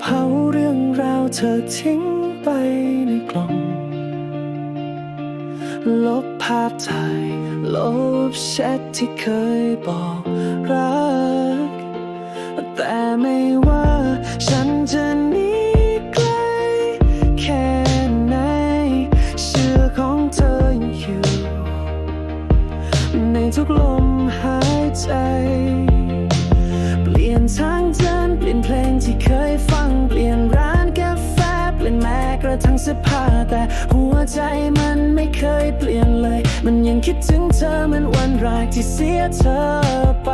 เผาเรื่องราวเธอทิ้งไปในกล่อง ลบภาพถ่าย ลบแชทที่เคยบอกรัก แต่ไม่ว่าฉันจะหนีไกลแค่ไหน เชื่อของเธอยังอยู่ ในทุกลมหายใจ เปลี่ยนทางเดินเปลี่ยนเพลงที่เคยฟัง เสื้อผ้าแต่หัวใจมันไม่เคยเปลี่ยนเลย มันยังคิดถึงเธอเหมือนวันแรกที่เสียเธอไป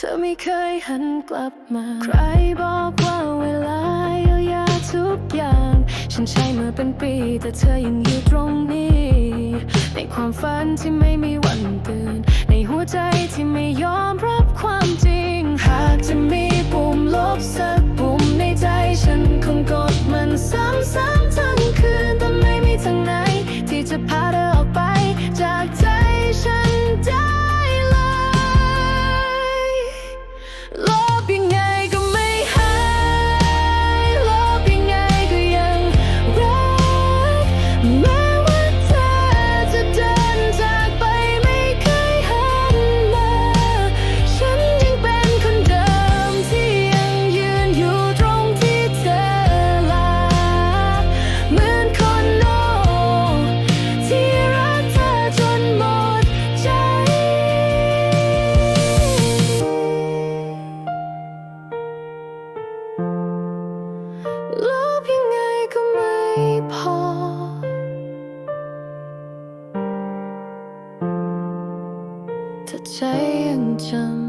เธอไม่เคยหันกลับมา ใครบอกว่าเวลาเยียวยาทุกอย่าง ฉันใช้มาเป็นปี แต่เธอยังอยู่ตรงนี้ ในความฝันที่ไม่มีวันตื่น ในหัวใจที่ไม่ยอมรับ ถ้าใจยังจำ